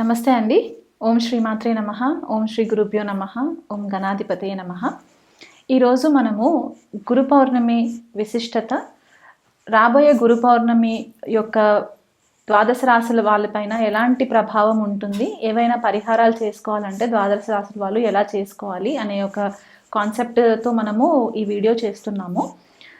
నమస్తే అండి. ఓం శ్రీ మాత్రే నమ. ఓం శ్రీ గురుభ్యో నమ. ఓం గణాధిపతే నమ. ఈరోజు మనము గురు పౌర్ణమి విశిష్టత రాబోయే గురు పౌర్ణమి యొక్క ద్వాదశ రాశుల వాళ్ళపైన ఎలాంటి ప్రభావం ఉంటుంది ఏవైనా పరిహారాలు చేసుకోవాలంటే ద్వాదశ రాశుల వాళ్ళు ఎలా చేసుకోవాలి అనే ఒక కాన్సెప్ట్తో మనము ఈ వీడియో చేస్తున్నాము.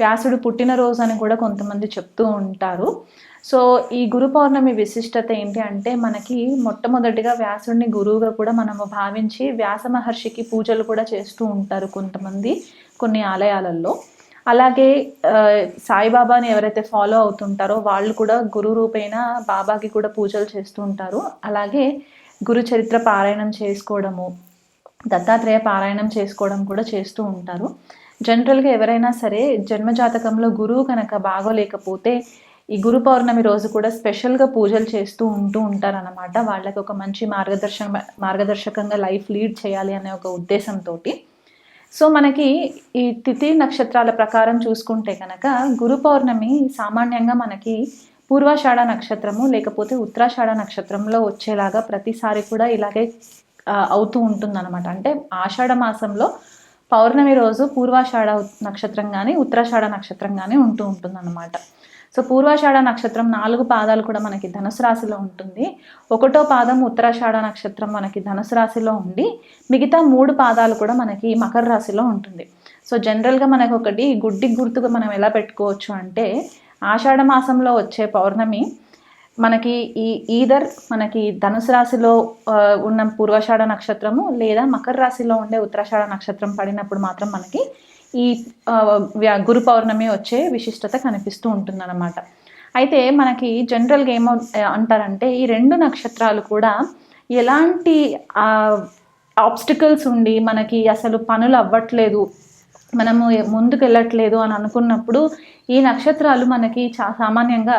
వ్యాసుడు పుట్టినరోజు అని కూడా కొంతమంది చెప్తూ ఉంటారు. సో ఈ గురు పౌర్ణమి విశిష్టత ఏంటి అంటే మనకి మొట్టమొదటిగా వ్యాసుడిని గురువుగా కూడా మనము భావించి వ్యాస మహర్షికి పూజలు కూడా చేస్తూ ఉంటారు కొంతమంది కొన్ని ఆలయాలలో. అలాగే సాయిబాబాని ఎవరైతే ఫాలో అవుతుంటారో వాళ్ళు కూడా గురు రూపేణ బాబాకి కూడా పూజలు చేస్తూ ఉంటారు. అలాగే గురు చరిత్ర పారాయణం చేసుకోవడము దత్తాత్రేయ పారాయణం చేసుకోవడం కూడా చేస్తూ ఉంటారు. జనరల్గా ఎవరైనా సరే జన్మజాతకంలో గురువు కనుక బాగోలేకపోతే ఈ గురు పౌర్ణమి రోజు కూడా స్పెషల్గా పూజలు చేస్తూ ఉంటూ ఉంటారనమాట వాళ్ళకి ఒక మంచి మార్గదర్శన మార్గదర్శకంగా లైఫ్ లీడ్ చేయాలి అనే ఒక ఉద్దేశంతో సో మనకి ఈ తిథి నక్షత్రాల ప్రకారం చూసుకుంటే కనుక గురు పౌర్ణమి సామాన్యంగా మనకి పూర్వాషాఢ నక్షత్రము లేకపోతే ఉత్తరాషాఢ నక్షత్రంలో వచ్చేలాగా ప్రతిసారి కూడా ఇలాగే అవుతూ ఉంటుందన్నమాట. అంటే ఆషాఢ మాసంలో పౌర్ణమి రోజు పూర్వాషాఢ నక్షత్రం కానీ ఉత్తరాషాఢ నక్షత్రం కానీ ఉంటూ ఉంటుందన్నమాట. సో పూర్వాషాఢ నక్షత్రం నాలుగు పాదాలు కూడా మనకి ధనుసు రాశిలో ఉంటుంది. ఒకటో పాదం ఉత్తరాషాఢ నక్షత్రం మనకి ధనుసు రాశిలో ఉండి మిగతా మూడు పాదాలు కూడా మనకి మకర రాశిలో ఉంటుంది. సో జనరల్గా మనకు ఒకటి గుడ్డి గుర్తుగా మనం ఎలా పెట్టుకోవచ్చు అంటే ఆషాఢ మాసంలో వచ్చే పౌర్ణమి మనకి ఈ ఈదర్ మనకి ధనుసు రాశిలో ఉన్న పూర్వషాఢ నక్షత్రము లేదా మకర రాశిలో ఉండే ఉత్తరాషాఢ నక్షత్రం పడినప్పుడు మాత్రం మనకి ఈ గురు పౌర్ణమి వచ్చే విశిష్టత కనిపిస్తూ ఉంటుందన్నమాట. అయితే మనకి జనరల్గా ఏమో అంటారంటే ఈ రెండు నక్షత్రాలు కూడా ఎలాంటి ఆబ్స్టికల్స్ ఉండి మనకి అసలు పనులు అవ్వట్లేదు మనము ముందుకు వెళ్ళట్లేదు అని అనుకున్నప్పుడు ఈ నక్షత్రాలు మనకి చా సామాన్యంగా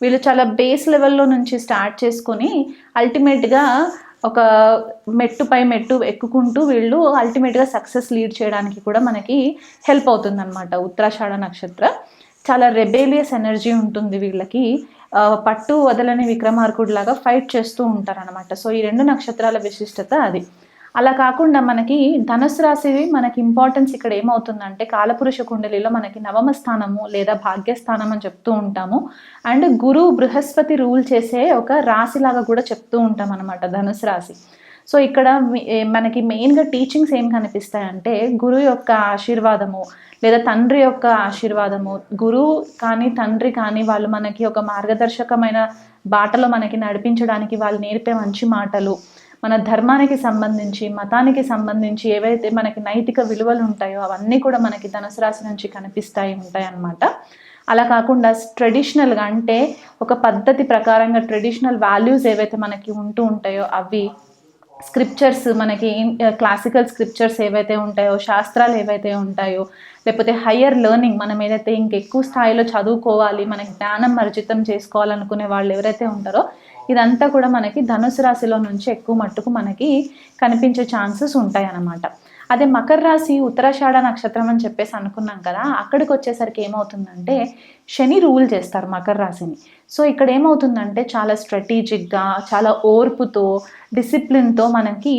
వీళ్ళు చాలా బేస్ లెవెల్లో నుంచి స్టార్ట్ చేసుకొని అల్టిమేట్గా ఒక మెట్టు పై మెట్టు ఎక్కుకుంటూ వీళ్ళు అల్టిమేట్గా సక్సెస్ లీడ్ చేయడానికి కూడా మనకి హెల్ప్ అవుతుంది అనమాట ఉత్తరాషాఢ నక్షత్ర. చాలా రెబేలియస్ ఎనర్జీ ఉంటుంది వీళ్ళకి. పట్టు వదలని విక్రమార్కుడు లాగా ఫైట్ చేస్తూ ఉంటారనమాట సో ఈ రెండు నక్షత్రాల విశిష్టత అది. అలా కాకుండా మనకి ధనుసు రాశి మనకి ఇంపార్టెన్స్ ఇక్కడ ఏమవుతుందంటే కాలపురుష కుండలిలో మనకి నవమ స్థానము లేదా భాగ్యస్థానం అని చెప్తూ ఉంటాము. అండ్ గురు బృహస్పతి రూల్ చేసే ఒక రాశిలాగా కూడా చెప్తూ ఉంటాం అనమాట ధనుసు రాశి. సో ఇక్కడ మనకి మెయిన్గా టీచింగ్స్ ఏం కనిపిస్తాయంటే గురువు యొక్క ఆశీర్వాదము లేదా తండ్రి యొక్క ఆశీర్వాదము. గురువు కానీ తండ్రి కానీ వాళ్ళు మనకి ఒక మార్గదర్శకమైన బాటలో మనకి నడిపించడానికి వాళ్ళు నేర్పే మంచి మాటలు. మన ధర్మానికి సంబంధించి మతానికి సంబంధించి ఏవైతే మనకి నైతిక విలువలు ఉంటాయో అవన్నీ కూడా మనకి ధనుసు రాశి నుంచి కనిపిస్తాయి ఉంటాయి అన్నమాట అలా కాకుండా ట్రెడిషనల్గా అంటే ఒక పద్ధతి ప్రకారంగా ట్రెడిషనల్ వాల్యూస్ ఏవైతే మనకి ఉంటూ ఉంటాయో అవి స్క్రిప్చర్స్ మనకి క్లాసికల్ స్క్రిప్చర్స్ ఏవైతే ఉంటాయో శాస్త్రాలు ఏవైతే ఉంటాయో లేకపోతే హయ్యర్ లెర్నింగ్ మనం ఏదైతే ఇంకెక్కువ స్థాయిలో చదువుకోవాలి మనకి జ్ఞానం అర్జితం చేసుకోవాలనుకునే వాళ్ళు ఎవరైతే ఉంటారో ఇదంతా కూడా మనకి ధనుసు రాశిలో నుంచి ఎక్కువ మట్టుకు మనకి కనిపించే ఛాన్సెస్ ఉంటాయి అన్నమాట అదే మకర రాశి ఉత్తరాషాఢ నక్షత్రం అని చెప్పేసి అనుకున్నాం కదా అక్కడికి వచ్చేసరికి ఏమవుతుందంటే శని రూల్ చేస్తారు మకర రాశిని. సో ఇక్కడ ఏమవుతుందంటే చాలా స్ట్రాటజిక్గా చాలా ఓర్పుతో డిసిప్లిన్తో మనకి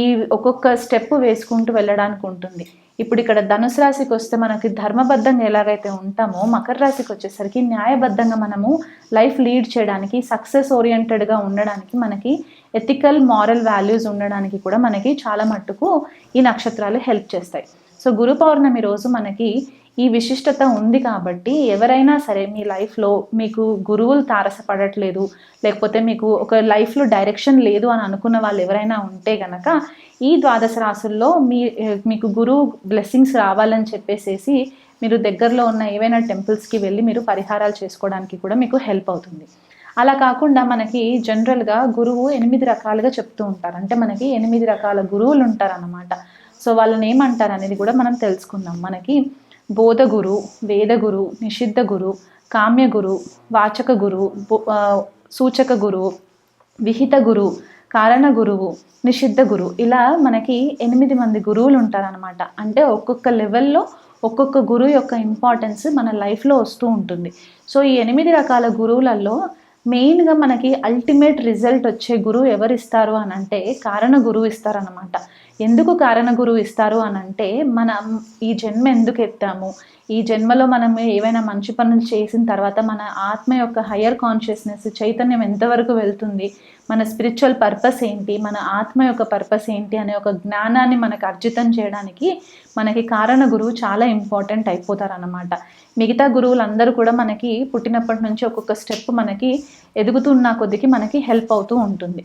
ఈ ఒక్కొక్క స్టెప్ వేసుకుంటూ వెళ్ళడానికి ఉంటుంది. ఇప్పుడు ఇక్కడ ధనుసు రాశికి వస్తే మనకి ధర్మబద్ధంగా ఎలాగైతే ఉంటామో మకర రాశికి వచ్చేసరికి న్యాయబద్ధంగా మనము లైఫ్ లీడ్ చేయడానికి సక్సెస్ ఓరియంటెడ్గా ఉండడానికి మనకి ఎథికల్ మారల్ వాల్యూస్ ఉండడానికి కూడా మనకి చాలా మట్టుకు ఈ నక్షత్రాలు హెల్ప్ చేస్తాయి. సో గురు పౌర్ణమి రోజు మనకి ఈ విశిష్టత ఉంది కాబట్టి ఎవరైనా సరే మీ లైఫ్లో మీకు గురువులు తారసపడట్లేదు లేకపోతే మీకు ఒక లైఫ్లో డైరెక్షన్ లేదు అని అనుకున్న వాళ్ళు ఎవరైనా ఉంటే గనక ఈ ద్వాదశ రాసుల్లో మీ మీకు గురువు బ్లెస్సింగ్స్ రావాలని చెప్పేసేసి మీరు దగ్గరలో ఉన్న ఏవైనా టెంపుల్స్కి వెళ్ళి మీరు పరిహారాలు చేసుకోవడానికి కూడా మీకు హెల్ప్ అవుతుంది. అలా కాకుండా మనకి జనరల్గా గురువు ఎనిమిది రకాలుగా చెప్తూ ఉంటారు. అంటే మనకి ఎనిమిది రకాల గురువులు ఉంటారన్నమాట. సో వాళ్ళని ఏమంటారు అనేది కూడా మనం తెలుసుకుందాం. మనకి బోధగురు వేదగురు నిషిద్ధ గురు కామ్య గురు వాచక గురు బో- సూచక గురువు విహిత గురు కారణ గురువు నిషిద్ధ గురువు ఇలా మనకి ఎనిమిది మంది గురువులు ఉంటారనమాట అంటే ఒక్కొక్క లెవెల్లో ఒక్కొక్క గురువు యొక్క ఇంపార్టెన్స్ మన లైఫ్లో వస్తూ ఉంటుంది. సో ఈ ఎనిమిది రకాల గురువులలో మెయిన్గా మనకి అల్టిమేట్ రిజల్ట్ వచ్చే గురువు ఎవరు ఇస్తారు అని అంటే కారణ గురువు ఇస్తారనమాట ఎందుకు కారణ గురువు ఇస్తారు అని అంటే మనం ఈ జన్మ ఎందుకు ఎత్తాము? ఈ జన్మలో మనం ఏవైనా మంచి పనులు చేసిన తర్వాత మన ఆత్మ యొక్క హయ్యర్ కాన్షియస్నెస్ చైతన్యం ఎంతవరకు వెళ్తుంది? మన స్పిరిచువల్ పర్పస్ ఏంటి మన ఆత్మ యొక్క పర్పస్ ఏంటి అనే ఒక జ్ఞానాన్ని మనకు అర్జితం చేయడానికి మనకి కారణ గురువు చాలా ఇంపార్టెంట్ అయిపోతారనమాట మిగతా గురువులు అందరూ కూడా మనకి పుట్టినప్పటి నుంచి ఒక్కొక్క స్టెప్ మనకి ఎదుగుతున్న కొద్దికి మనకి హెల్ప్ అవుతూ ఉంటుంది.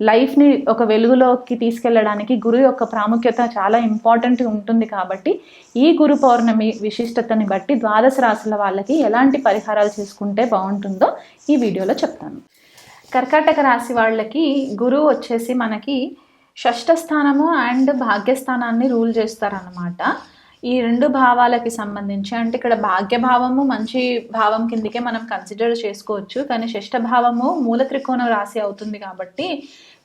లైఫ్ని ఒక వెలుగులోకి తీసుకెళ్ళడానికి గురువు యొక్క ప్రాముఖ్యత చాలా ఇంపార్టెంట్ ఉంటుంది కాబట్టి ఈ గురు పౌర్ణమి విశిష్టతని బట్టి ద్వాదశ రాశుల వాళ్ళకి ఎలాంటి పరిహారాలు చేసుకుంటే బాగుంటుందో ఈ వీడియోలో చెప్తాను. కర్కాటక రాశి వాళ్ళకి గురువు వచ్చేసి మనకి షష్ఠ స్థానము అండ్ భాగ్యస్థానాన్ని రూల్ చేస్తారనమాట ఈ రెండు భావాలకి సంబంధించి అంటే ఇక్కడ భాగ్యభావము మంచి భావం కిందకే మనం కన్సిడర్ చేసుకోవచ్చు కానీ షష్ఠ భావము మూల త్రికోణ రాశి అవుతుంది కాబట్టి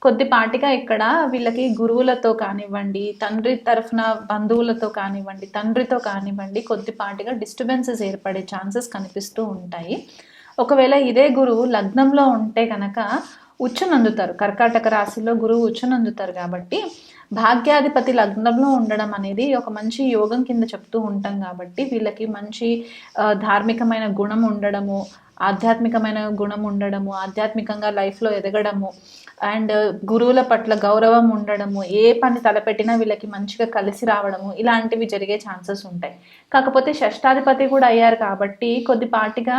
కొద్దిపాటిగా ఇక్కడ వీళ్ళకి గురువులతో కానివ్వండి తండ్రి తరఫున బంధువులతో కానివ్వండి తండ్రితో కానివ్వండి కొద్దిపాటిగా డిస్టర్బెన్సెస్ ఏర్పడే ఛాన్సెస్ కనిపిస్తూ ఉంటాయి. ఒకవేళ ఇదే గురువు లగ్నంలో ఉంటే కనుక ఉచ్చనందుతారు. కర్కాటక రాశిలో గురువు ఉచ్చనందుతారు కాబట్టి భాగ్యాధిపతి లగ్నంలో ఉండడం అనేది ఒక మంచి యోగం కింద చెప్తూ ఉంటాం కాబట్టి వీళ్ళకి మంచి ధార్మికమైన గుణం ఉండడము ఆధ్యాత్మికమైన గుణం ఉండడము ఆధ్యాత్మికంగా లైఫ్లో ఎదగడము అండ్ గురువుల పట్ల గౌరవం ఉండడము ఏ పని తలపెట్టినా వీళ్ళకి మంచిగా కలిసి రావడము ఇలాంటివి జరిగే ఛాన్సెస్ ఉంటాయి. కాకపోతే షష్టాధిపతి కూడా అయ్యారు కాబట్టి కొద్దిపాటిగా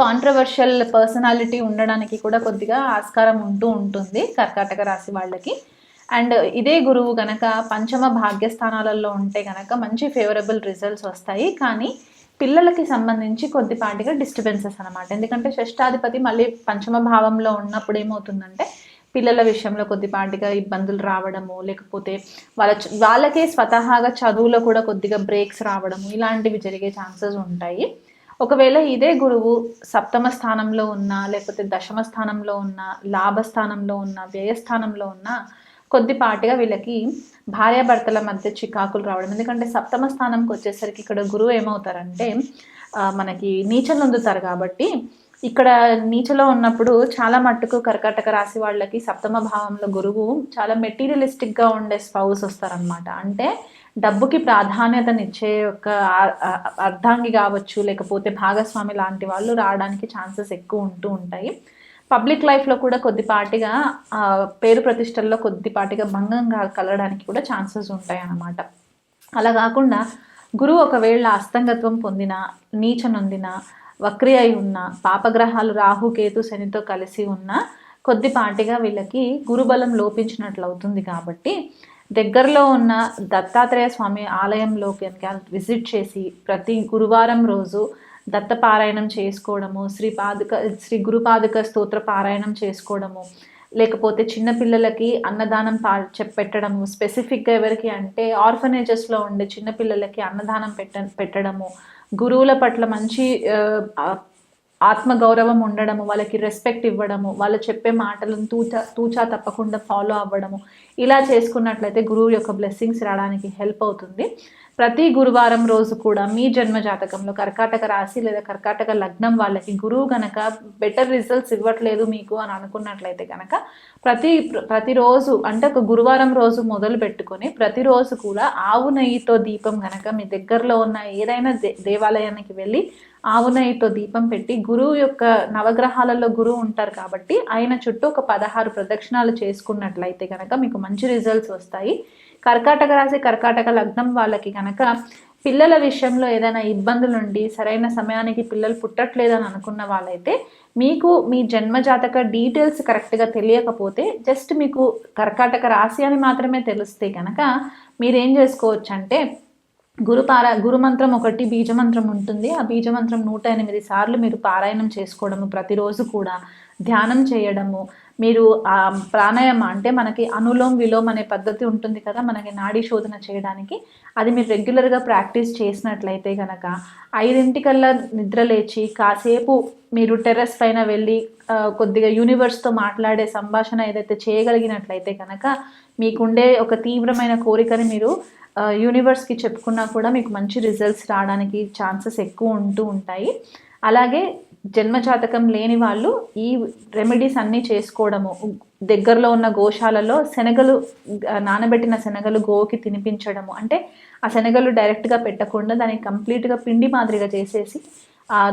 కాంట్రవర్షియల్ పర్సనాలిటీ ఉండడానికి కూడా కొద్దిగా ఆస్కారం ఉంటూ ఉంటుంది కర్కాటక రాశి వాళ్ళకి. అండ్ ఇదే గురువు గనక పంచమ భాగ్యస్థానాలలో ఉంటే గనక మంచి ఫేవరబుల్ రిజల్ట్స్ వస్తాయి. కానీ పిల్లలకి సంబంధించి కొద్దిపాటిగా డిస్టర్బెన్సెస్ అనమాట ఎందుకంటే షష్టాధిపతి మళ్ళీ పంచమ భావంలో ఉన్నప్పుడు ఏమవుతుందంటే పిల్లల విషయంలో కొద్దిపాటిగా ఇబ్బందులు రావడము లేకపోతే వాళ్ళ వాళ్ళకే స్వతహాగా చదువులో కూడా కొద్దిగా బ్రేక్స్ రావడము ఇలాంటివి జరిగే ఛాన్సెస్ ఉంటాయి. ఒకవేళ ఇదే గురువు సప్తమ స్థానంలో ఉన్నా లేకపోతే దశమ స్థానంలో ఉన్న లాభస్థానంలో ఉన్న వ్యయస్థానంలో ఉన్నా కొద్దిపాటిగా వీళ్ళకి భార్యాభర్తల మధ్య చికాకులు రావడం. ఎందుకంటే సప్తమ స్థానంకి వచ్చేసరికి ఇక్కడ గురువు ఏమవుతారంటే మనకి నీచలు పొందుతారు కాబట్టి ఇక్కడ నీచలో ఉన్నప్పుడు చాలా మట్టుకు కర్కాటక రాశి వాళ్ళకి సప్తమ భావంలో గురువు చాలా మెటీరియలిస్టిక్గా ఉండే స్పౌస్ వస్తారనమాట అంటే డబ్బుకి ప్రాధాన్యతనిచ్చే ఒక అర్ధాంగి కావచ్చు లేకపోతే భాగస్వామి లాంటి వాళ్ళు రావడానికి ఛాన్సెస్ ఎక్కువ ఉంటూ ఉంటాయి. పబ్లిక్ లైఫ్లో కూడా కొద్దిపాటిగా పేరు ప్రతిష్టల్లో కొద్దిపాటిగా భంగంగా కలగడానికి కూడా ఛాన్సెస్ ఉంటాయి అన్నమాట అలా కాకుండా గురువు ఒకవేళ అస్తంగత్వం పొందిన నీచ నొందిన వక్రి అయి ఉన్న పాపగ్రహాలు రాహు కేతు శనితో కలిసి ఉన్న కొద్దిపాటిగా వీళ్ళకి గురుబలం లోపించినట్లు అవుతుంది కాబట్టి దగ్గరలో ఉన్న దత్తాత్రేయ స్వామి ఆలయంలోకి విజిట్ చేసి ప్రతి గురువారం రోజు దత్త పారాయణం చేసుకోవడము శ్రీ పాదుక శ్రీ గురుపాదుక స్తోత్ర పారాయణం చేసుకోవడము లేకపోతే చిన్నపిల్లలకి అన్నదానం పా పెట్టడము స్పెసిఫిక్గా ఎవరికి అంటే ఆర్ఫనేజెస్లో ఉండే చిన్నపిల్లలకి అన్నదానం పెట్ట పెట్టడము గురువుల పట్ల మంచి ఆత్మగౌరవం ఉండడము వాళ్ళకి రెస్పెక్ట్ ఇవ్వడము వాళ్ళు చెప్పే మాటలను తూచా తూచా తప్పకుండా ఫాలో అవ్వడము. ఇలా చేసుకున్నట్లయితే గురువు యొక్క బ్లెస్సింగ్స్ రావడానికి హెల్ప్ అవుతుంది. ప్రతి గురువారం రోజు కూడా మీ జన్మ జాతకంలో కర్కాటక రాశి లేదా కర్కాటక లగ్నం వాళ్ళకి గురువు గనక బెటర్ రిజల్ట్స్ ఇవ్వట్లేదు మీకు అని అనుకున్నట్లయితే కనుక ప్రతి ప్రతిరోజు అంటే ఒక గురువారం రోజు మొదలు పెట్టుకొని ప్రతిరోజు కూడా ఆవు నెయ్యితో దీపం గనక మీ దగ్గరలో ఉన్న ఏదైనా దే దేవాలయానికి వెళ్ళి ఆవునయ్యితో దీపం పెట్టి గురువు యొక్క నవగ్రహాలలో గురువు ఉంటారు కాబట్టి ఆయన చుట్టూ ఒక పదహారు ప్రదక్షిణాలు చేసుకున్నట్లయితే కనుక మీకు మంచి రిజల్ట్స్ వస్తాయి. కర్కాటక రాశి కర్కాటక లగ్నం వాళ్ళకి కనుక పిల్లల విషయంలో ఏదైనా ఇబ్బందులు ఉండి సరైన సమయానికి పిల్లలు పుట్టట్లేదని అనుకున్న వాళ్ళైతే మీకు మీ జన్మజాతక డీటెయిల్స్ కరెక్ట్గా తెలియకపోతే జస్ట్ మీకు కర్కాటక రాశి అని మాత్రమే తెలిస్తే కనుక మీరేం చేసుకోవచ్చు అంటే గురు పార గురుమంత్రం ఒకటి బీజమంత్రం ఉంటుంది. ఆ బీజమంత్రం నూట ఎనిమిది సార్లు మీరు పారాయణం చేసుకోవడము ప్రతిరోజు కూడా ధ్యానం చేయడము. మీరు ఆ ప్రాణాయామ అంటే మనకి అనులోమ్ విలోమ్ అనే పద్ధతి ఉంటుంది కదా మనకి నాడీ శోధన చేయడానికి. అది మీరు రెగ్యులర్గా ప్రాక్టీస్ చేసినట్లయితే కనుక ఐదింటికల్లా నిద్ర లేచి కాసేపు మీరు టెర్రస్ పైన వెళ్ళి కొద్దిగా యూనివర్స్తో మాట్లాడే సంభాషణ ఏదైతే చేయగలిగినట్లయితే కనుక మీకుండే ఒక తీవ్రమైన కోరికని మీరు యూనివర్స్కి చెప్పుకున్నా కూడా మీకు మంచి రిజల్ట్స్ రావడానికి ఛాన్సెస్ ఎక్కువ ఉంటూ ఉంటాయి. అలాగే జన్మజాతకం లేని వాళ్ళు ఈ రెమెడీస్ అన్నీ చేసుకోవడము దగ్గరలో ఉన్న గోశాలలో శనగలు నానబెట్టిన శనగలు గోకి తినిపించడము అంటే ఆ శనగలు డైరెక్ట్గా పెట్టకుండా దాన్ని కంప్లీట్గా పిండి మాదిరిగా చేసేసి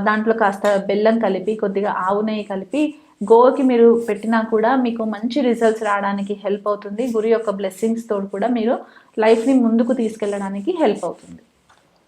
దాంట్లో కాస్త బెల్లం కలిపి కొద్దిగా ఆవు నెయ్యి కలిపి గోకి మీరు పెట్టినా కూడా మీకు మంచి రిజల్ట్స్ రావడానికి హెల్ప్ అవుతుంది. గురి యొక్క బ్లెస్సింగ్స్ తోడు కూడా మీరు లైఫ్ని ముందుకు తీసుకెళ్ళడానికి హెల్ప్ అవుతుంది.